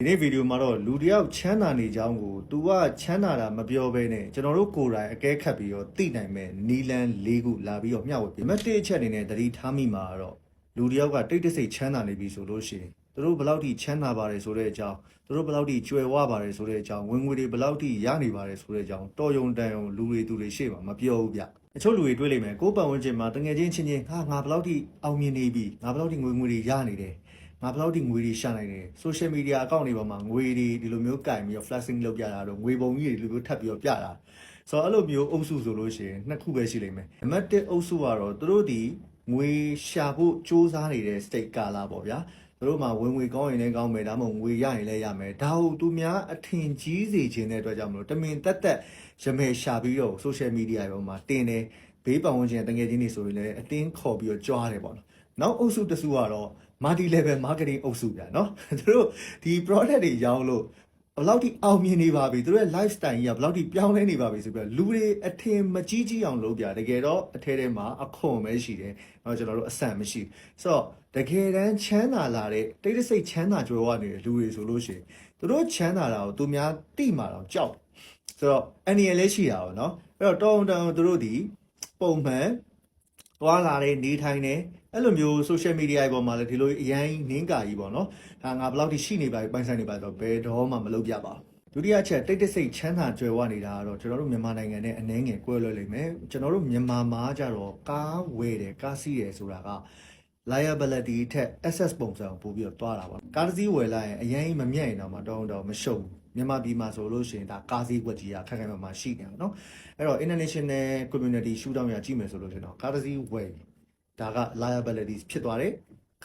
ဒီနေ့ဗီဒီယိုမှာတော့လူတစ်ယောက်ချမ်းသာနေကြောင်းကို तू ကချမ်းသာတာမပြောဘဲနဲ့ကျွန်တော်တို့ကိုယ်တိုင်အကဲခတ်ပြီးတော့သိနိုင်မဲ့နီလန်၄ခုလာပြီးတော့မျှဝေပြမယ်တစ်အချက်အနေနဲ့သတိထားမိမှာတော့လူတစ်ယောက်ကတိတ်တဆိတ်ချမ်းသာနေပြီဆိုလို့ရှိရင်သူတို့ဘယ်လောက်ထိချမ်းသာပါတယ်ဆိုတဲ့အကြောင်းသူတို့ဘယ်လောက်ထိကြွယ်ဝပါတယ်ဆိုတဲ့အကြောင်းဝင်ငွေတွေဘယ်လောက်ထိရနေပါတယ်ဆိုတဲ့အကြောင်းတော်ယုံတန်ယုံလူတွေသူတွေရှေ့မှာမပြောဘူးဗျအချို့လူတွေတွေးလိမ့်မယ်ကိုယ်ပတ်ဝန်းကျင်မှာတငယ်ချင်းချင်းချင်းဟာငါဘယ်လောက်ထိအောင်မြင်နေပြီငါဘယ်လောက်ထိငွေငွေတွေရနေတယ် ငါဘယ်လောက်ထိငွေတွေရှာနိုင်တယ် social media account တွေပေါ်မှာငွေတွေဒီလိုမျိုးကင်ပြီးတော့ flashing လုပ်ပြတာတော့ငွေပုံကြီးတွေဒီလိုမျိုးထပ်ပြီးတော့ပြတာဆိုတော့အဲ့လိုမျိုးအုပ်စုဆိုလို့ရှိရင်နှစ်ခုပဲရှိလိမ့်မယ်နံပါတ်1အုပ်စုကတော့သူတို့ဒီငွေရှာဖို့စူးစမ်းနေတဲ့ state ကာလာပေါ့ဗျာသူတို့မှာဝင်ငွေကောင်းရင်လည်းကောင်းမယ်ဒါမှမဟုတ်ငွေရရင်လည်းရမယ်ဒါဟုတ်သူများအထင်ကြီးစေခြင်းတဲ့အတွက်ကြောင့်မလို့တမင်တက်တက်ရမယ်ရှာပြီးတော့ social media ပေါ်မှာတင်တယ်ဘေးပတ်ဝန်းကျင်တငယ်ချင်းတွေဆိုရင်လည်းအတင်းခေါ်ပြီးတော့ကြွားတယ်ပေါ့နော်နောက်အုပ်စုတစ်စုကတော့ multi level marketing အုပ်စုဗျာနော်သူတို့ဒီ product တွေရောင်းလို့ဘလောက်ထိအောင်မြင်နေပါပြီသူတို့ရဲ့ lifestyle ကြီးကဘလောက်ထိပြောင်းလဲနေပါပြီဆိုပြီးတော့လူတွေအထင်မကြီးကြီးအောင်လုပ်ပြတကယ်တော့အထဲထဲမှာအခွန်ပဲရှိတယ်။တော့ကျွန်တော်တို့အဆန်မရှိဆိုတော့တကယ်တမ်းချမ်းသာလာတဲ့တိတ်တဆိတ်ချမ်းသာကြွယ်ဝနေတဲ့လူတွေဆိုလို့ရှိရင်သူတို့ချမ်းသာတာကိုသူများသိမှတော့ကြောက်ဆိုတော့အန်ရလည်းရှိတာပေါ့နော်။အဲ့တော့တောင်းတောင်းသူတို့ဒီပုံမှန် သွားလာတယ်နေထိုင်တယ်အဲ့လိုမျိုး social media တွေပေါ်မှာလည်းဒီလိုအရင်နင်းကာကြီးပေါ့နော်ဒါငါဘယ်လောက်ထိရှိနေပါပြီပိုင်ဆိုင်နေပါဆိုတော့ဘယ်တော့မှမလုပ်ပြပါဘူးဒုတိယချက်တိတ်တဆိတ်ချမ်းသာကြွယ်ဝနေတာကတော့ကျွန်တော်တို့မြန်မာနိုင်ငံနဲ့အနှဲငယ်ကွဲလွဲလိမ့်မယ်ကျွန်တော်တို့မြန်မာမှာကြတော့ကားဝယ်တယ်ကားစီးတယ်ဆိုတာက liability ထက် access ပုံစံကိုပို့ပြီးတော့တွားတာပါကားတစ်စီးဝယ်လိုက်ရင်အရင်မမြတ်ရင်တော့မှတောင်းတော့မရှုံဘူး မြန်မာပြည်မှာဆိုလို့ရှိရင်ဒါကားစည်းကွက်ကြီးကခက်ခဲမှာမှရှိနေအောင်နော်အဲ့တော့ international community shutdown ရကြည့်မယ်ဆိုလို့ရှိရင်တော့ကားစည်းဝယ်ဒါက liability ဖြစ်သွားတယ်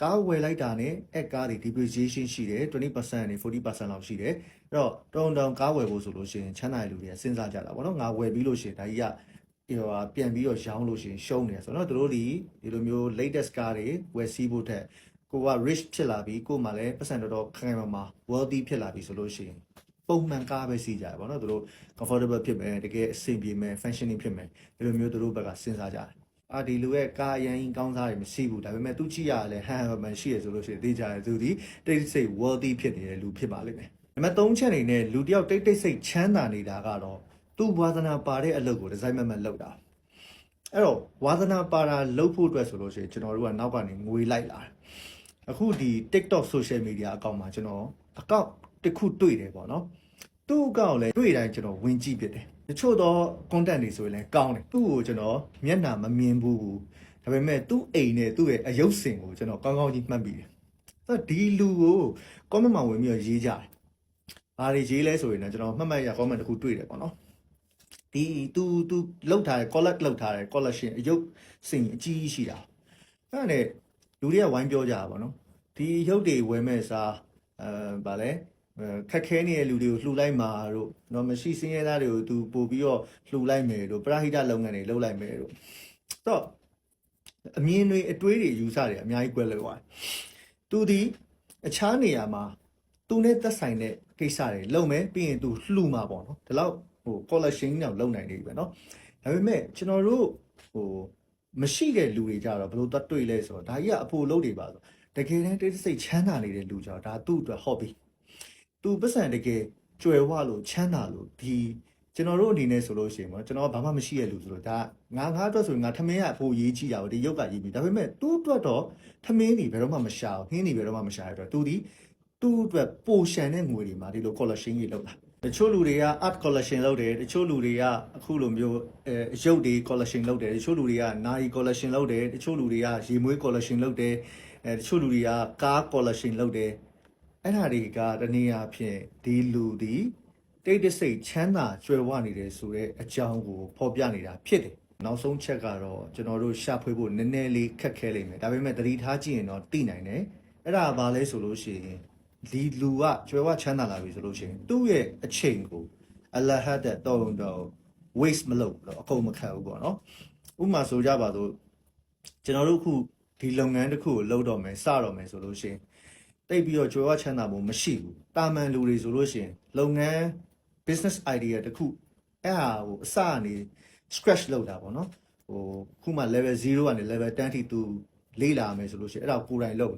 ကားဝယ်လိုက်တာနဲ့အဲ့ကားတွေ depreciation ရှိတယ်20%နေ40%လောက်ရှိတယ်အဲ့တော့တောင်းတောင်းကားဝယ်ဖို့ဆိုလို့ရှိရင်ချမ်းသာတဲ့လူတွေကစဉ်းစားကြတာပေါ့နော်ငါဝယ်ပြီးလို့ရှိရင်ဒါကြီးကဒီဟာပြန်ပြီးတော့ရောင်းလို့ရှိရင်ရှုံးနေဆိုတော့တို့ဒီဒီလိုမျိုး latest ကားတွေဝယ်စီးဖို့ထက်ကိုက rich ဖြစ်လာပြီးကိုမှလည်းပတ်စံတော်တော်ခိုင်ခိုင်မာမာ wealthy ဖြစ်လာပြီဆိုလို့ရှိရင် ပုံမှန်ကားပဲစီးကြတယ်ပေါ့နော်တို့ comfortable ဖြစ်မယ်တကယ်အဆင်ပြေမယ် functioning ဖြစ်မယ်ဒီလိုမျိုးတို့ဘက်ကစဉ်းစားကြတယ်အာဒီလူရဲ့ကားအရင်ကောင်းစားတွေမရှိဘူးဒါပေမဲ့သူကြည့်ရလဲဟန်ဟန်ရှိရဆိုလို့ရှိရင်သိကြတယ်သူဒီတိတ်ဆိတ် wealthy ဖြစ်နေတဲ့လူဖြစ်ပါလိမ့်မယ်နံပါတ်3ချက်အနေနဲ့လူတစ်ယောက်တိတ်တိတ်ဆိတ်ချမ်းသာနေတာကတော့သူ့ဝါသနာပါတဲ့အလုပ်ကိုဒီဇိုင်းမမတ်လုပ်တာအဲ့တော့ဝါသနာပါတာလှုပ်ဖို့အတွက်ဆိုလို့ရှိရင်ကျွန်တော်တို့ကနောက်ကနေငွေလိုက်လာတယ်အခုဒီ TikTok social media အကောင့်မှာကျွန်တော်အကောင့် တစ်ခုတွေ့တယ်ပေါ့နော်သူ့အကောင့်လည်းတွေ့တိုင်းကျွန်တော်ဝင်ကြည့်ဖြစ်တယ်တချို့တော့ content တွေဆိုရင်လည်းကောင်းတယ်သူ့ကိုကျွန်တော်မျက်နှာမမြင်ဘူးဘူးဒါပေမဲ့သူ့အိမ်နဲ့သူ့ရဲ့အယုတ်စင်ကိုကျွန်တော်ကောင်းကောင်းကြီးမှတ်ပြီးတယ်အဲ့တော့ဒီလူကို comment မှာဝင်ပြီးတော့ရေးကြတယ်ဘာတွေရေးလဲဆိုရင်တော့ကျွန်တော်မှတ်မှတ်ရ comment တစ်ခုတွေ့တယ်ပေါ့နော်ဒီ तू तू လောက်ထားတယ် collect လောက်ထားတယ် collection အယုတ်စင်အကြီးကြီးရှိတာအဲ့ဒါနဲ့လူတွေကဝိုင်းပြောကြတာပေါ့နော်ဒီရုပ်တွေဝယ်မဲ့စားအဲဗာလဲအဲ ခက်ခဲနေတဲ့လူတွေကိုလှူလိုက်မှာတို့နော်မရှိစင်းရဲသားတွေကိုသူပို့ပြီးတော့လှူလိုက်မယ်တို့ပရဟိတလုပ်ငန်းတွေလုပ်လိုက်မယ်တို့တော့အမြင်တွေအတွေးတွေယူဆတွေအများကြီးကွဲလွဲသွားတယ်သူဒီအခြားနေရာမှာသူနဲ့သက်ဆိုင်တဲ့ကိစ္စတွေလုပ်မယ်ပြီးရင်သူလှူမှာပေါ့နော်ဒီလောက်ဟို collection တော့လုပ်နိုင်နေပြီပဲနော်ဒါပေမဲ့ကျွန်တော်တို့ဟိုမရှိတဲ့လူတွေကြတော့ဘယ်လိုသွားတွေ့လဲဆိုတော့ဒါကြီးကအဖို့လုပ်တွေပါဆိုတကယ်တမ်းတိတ်ဆိတ်ချမ်းသာနေတဲ့လူကြတော့ဒါသူ့အတွက် hobby သူပတ်စံတကယ်ကြွယ်ဝလို့ချမ်းသာလို့ဒီကျွန်တော်တို့အနေနဲ့ဆိုလို့ရှိရင်ပေါ့ကျွန်တော်ကဘာမှမရှိတဲ့လူဆိုတော့ဒါငါငါအတွက်ဆိုရင်ငါထမင်းကအဖို့ရေးကြည့်တာပေါ့ဒီရုပ်ကရေးပြီးဒါပေမဲ့သူ့အတွက်တော့ထမင်းတွေဘယ်တော့မှမရှာဘူးဟင်းတွေဘယ်တော့မှမရှာရတဲ့အတွက်သူဒီသူ့အတွက်ပိုရှန်တဲ့ငွေတွေမှာဒီလို collection ကြီးလောက်တာတချို့လူတွေက art collection လုပ်တယ်တချို့လူတွေကအခုလိုမျိုးအဲရုပ်တွေ collection လုပ်တယ်တချို့လူတွေကနာရီ collection လုပ်တယ်တချို့လူတွေကရေမွေး collection လုပ်တယ်အဲတချို့လူတွေကကား collection လုပ်တယ် အဲ့ဒါတွေကတနည်းအားဖြင့်ဒီလူဒီတိတ်တဆိတ်ချမ်းသာကြွယ်ဝနေတယ်ဆိုတဲ့အကြောင်းကိုဖော်ပြနေတာဖြစ်တယ်နောက်ဆုံးချက်ကတော့ကျွန်တော်တို့ရှာဖွေဖို့နည်းနည်းလေးခက်ခဲလိမ့်မယ်ဒါပေမဲ့သတိထားကြည့်ရင်တော့သိနိုင်တယ်အဲ့ဒါဘာလဲဆိုလို့ရှိရင်ဒီလူကကျွဲဝချမ်းသာလာပြီဆိုလို့ရှိရင်သူ့ရဲ့အချိန်ကိုအလဟတ်တဲ့တော့တော့ waste မလုပ်ဘူးတော့အကုန်မခံဘူးပေါ့နော်ဥပမာဆိုကြပါစို့ကျွန်တော်တို့ခုဒီလုပ်ငန်းတစ်ခုကိုလုပ်တော့မယ်စတော့မယ်ဆိုလို့ရှိရင် တိတ်ပြီးတော့ကျွဲဝချမ်းသာဖို့မရှိဘူးတာမန်လူတွေဆိုလို့ရှိရင်လုပ်ငန်း business idea တစ်ခုအဲ့ဟာကိုအစကနေ scratch လုပ်တာပေါ့နော်ဟိုခုမှ level 0ကနေ level 10ထိသူလေ့လာမယ်ဆိုလို့ရှိရင်အဲ့ဒါကိုကိုယ်တိုင်လုပ်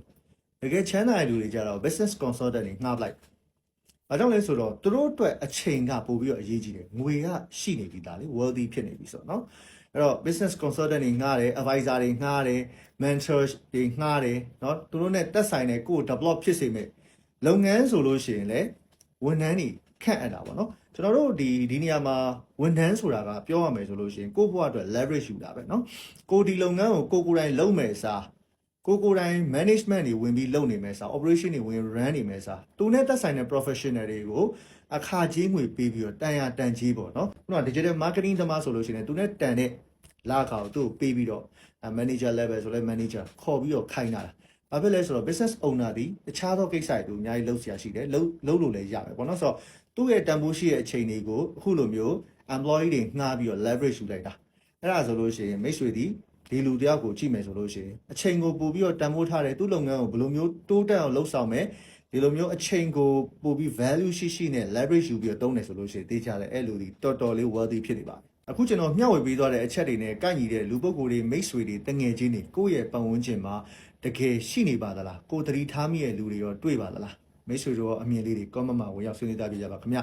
တကယ်ချမ်းသာတဲ့လူတွေကြတော့ business consultant တွေငှားပလိုက်။ဘာကြောင့်လဲဆိုတော့သူတို့အတွက်အချိန်ကပို့ပြီးတော့အရေးကြီးတယ်။ငွေကရှိနေပြီသားလေ wealthy ဖြစ်နေပြီဆိုတော့နော်။ အဲ့တော့ business consultant တွေငှားတယ် advisor တွေငှားတယ် mentor တွေငှားတယ်နော်သူတို့ ਨੇ တက်ဆိုင်တဲ့ကိုယ် develop ဖြစ်စေမဲ့လုပ်ငန်းဆိုလို့ရှိရင်လည်းဝန်ထမ်းတွေခန့်အပ်တာပေါ့နော်ကျွန်တော်တို့ဒီဒီနေရာမှာဝန်ထမ်းဆိုတာကပြောရမယ်ဆိုလို့ရှိရင်ကိုယ့်ဘဝအတွက် leverage ယူတာပဲနော်ကိုဒီလုပ်ငန်းကိုကိုကိုယ်တိုင်လုပ်မယ်စား ကိုကိုတိုင်း management တွေဝင်ပြီးလုပ်နေမယ်စာ operation တွေဝင် run နေမယ်စာသူနဲ့သက်ဆိုင်တဲ့ professional တွေကိုအခကြေးငွေပေးပြီးတော့တန်ရတန်ကြီးပေါ့နော်ခုန digital marketing သမားဆိုလို့ရှိရင်သူနဲ့တန်တဲ့လာခါကိုသူ့ကိုပေးပြီးတော့ manager level ဆိုလဲ manager ခေါ်ပြီးတော့ခိုင်းတာလားဘာဖြစ်လဲဆိုတော့ business owner ဒီတခြားသောကိစ္စတွေအများကြီးလုပ်စရာရှိတယ်လုပ်လုပ်လို့လည်းရမယ်ပေါ့နော်ဆိုတော့သူ့ရဲ့တန်ဖိုးရှိတဲ့အချိန်တွေကိုအခုလိုမျိုး employee တွေငှားပြီးတော့ leverage ယူလိုက်တာအဲ့ဒါဆိုလို့ရှိရင်မိတ်ဆွေဒီ ဒီလူတယောက်ကိုကြည့်မယ်ဆိုလို့ရှိရင်အချိန်ကိုပို့ပြီးတော့တန်ဖိုးထားတယ်သူ့လုပ်ငန်းကိုဘယ်လိုမျိုးတိုးတက်အောင်လုပ်ဆောင်မယ်ဒီလိုမျိုးအချိန်ကိုပို့ပြီး value ရှိရှိနဲ့ leverage ယူပြီးတော့တုံးတယ်ဆိုလို့ရှိရင်သိကြတယ်အဲ့လူဒီတော်တော်လေး wealthy ဖြစ်နေပါပြီအခုကျွန်တော်မျှဝေပေးသွားတဲ့အချက်တွေနဲ့ကိုက်ညီတဲ့လူပုဂ္ဂိုလ်တွေမိတ်ဆွေတွေတငယ်ချင်းတွေကိုယ့်ရဲ့ပတ်ဝန်းကျင်မှာတကယ်ရှိနေပါသလားကိုယ်သတိထားမိရဲ့လူတွေရောတွေ့ပါသလားမိတ်ဆွေတို့ရောအမြင်လေးတွေ comment မှာဝင်ရောက်ဆွေးနွေးကြပြကြပါခင်ဗျ